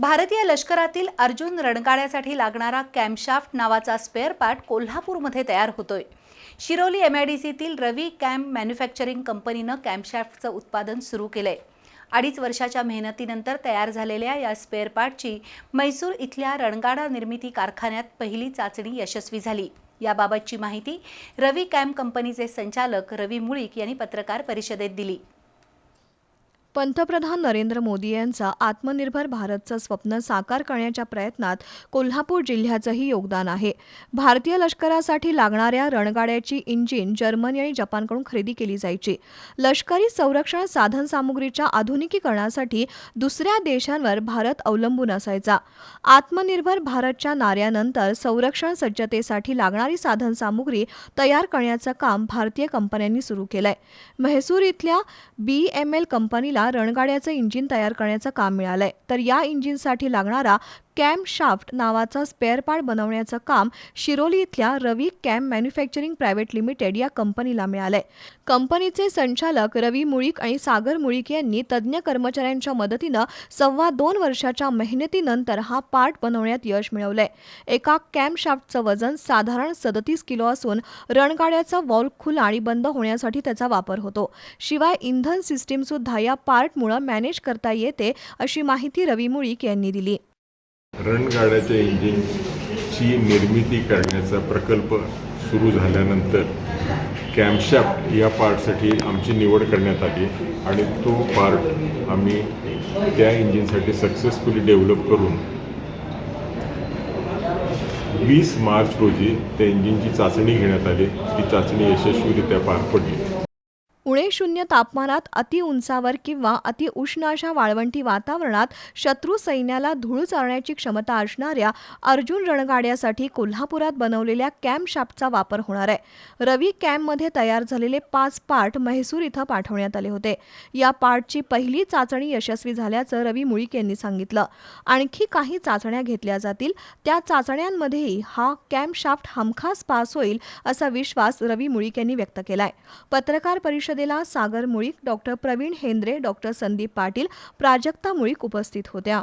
भारतीय लष्करातील अर्जुन रणगाड्यासाठी लागणारा कॅम्पशाफ्ट नावाचा स्पेअर पार्ट कोल्हापूरमध्ये तयार होतोय. शिरोली एम आय डी सीतील रवी कॅम्प मॅन्युफॅक्चरिंग कंपनीनं कॅम्पशाफ्टचं उत्पादन सुरू केलंय. अडीच वर्षाच्या मेहनतीनंतर तयार झालेल्या या स्पेअर पार्टची मैसूर इथल्या रणगाडा निर्मिती कारखान्यात पहिली चाचणी यशस्वी झाली. याबाबतची माहिती रवी कॅम्प कंपनीचे संचालक रवी मुळीक यांनी पत्रकार परिषदेत दिली. पंतप्रधान नरेंद्र मोदी यांचा आत्मनिर्भर भारतचं स्वप्न साकार करण्याच्या प्रयत्नात कोल्हापूर जिल्ह्याचंही योगदान आहे. भारतीय लष्करासाठी लागणाऱ्या रणगाड्याची इंजिन जर्मनी आणि जपानकडून खरेदी केली जायची. लष्करी संरक्षण साधनसामुग्रीच्या आधुनिकीकरणासाठी दुसऱ्या देशांवर भारत अवलंबून असायचा. आत्मनिर्भर भारतच्या नाऱ्यानंतर संरक्षण सज्जतेसाठी लागणारी साधनसामुग्री तयार करण्याचं काम भारतीय कंपन्यांनी सुरू केलंय. म्हैसूर इथल्या बी एम एल कंपनीला रणगाड्याचं इंजिन तयार करण्याचं काम मिळालंय. तर या इंजिनसाठी लागणारा कॅम्प शाफ्ट नावाचा स्पेअर पार्ट बनवण्याचं काम शिरोली इथल्या Ravi camp manufacturing private limited या कंपनीला मिळालंय. कंपनीचे संचालक रवी मुळीक आणि सागर मुळीक यांनी तज्ज्ञ कर्मचाऱ्यांच्या मदतीनं सव्वा दोन वर्षाच्या मेहनतीनंतर हा पार्ट बनवण्यात यश मिळवलंय. एका कॅम्पशाफ्टचं वजन साधारण सदतीस किलो असून रणगाड्याचा वॉल्व खुला आणि बंद होण्यासाठी त्याचा वापर होतो. शिवाय इंधन सिस्टीमसुद्धा या पार्टमुळं मॅनेज करता येते अशी माहिती रवी मुळीक यांनी दिली. रणगाड्याच्या इंजिनची निर्मिती करण्याचा प्रकल्प सुरू झाल्यानंतर कॅम्पशाफ्ट या पार्टसाठी आमची निवड करण्यात आली आणि तो पार्ट आम्ही त्या इंजिनसाठी सक्सेसफुली डेव्हलप करून वीस मार्च रोजी त्या इंजिनची चाचणी घेण्यात आली. ती चाचणी यशस्वीरित्या पार पडली. उणे शून्य तापमानात अति उंचावर किंवा अतिउष्ण अशा वाळवंटी वातावरणात शत्रू सैन्याला धूळ चारण्याची क्षमता असणाऱ्या अर्जुन रणगाड्यासाठी कोल्हापुरात बनवलेल्या कॅम्प शाफ्टचा वापर होणार आहे. रवी कॅम्पमध्ये तयार झालेले पाच पार्ट म्हैसूर इथं पाठवण्यात आले होते. या पार्टची पहिली चाचणी यशस्वी झाल्याचं रवी मुळीक यांनी सांगितलं. आणखी काही चाचण्या घेतल्या जातील. त्या चाचण्यांमध्येही हा कॅम्प शाफ्ट हमखास पास होईल असा विश्वास रवी मुळीक यांनी व्यक्त केलाय. पत्रकार परिषदेला सागर मुळीक डॉक्टर प्रवीण हेंद्रे डॉक्टर संदीप पाटील प्राजक्ता मुळीक उपस्थित होत्या.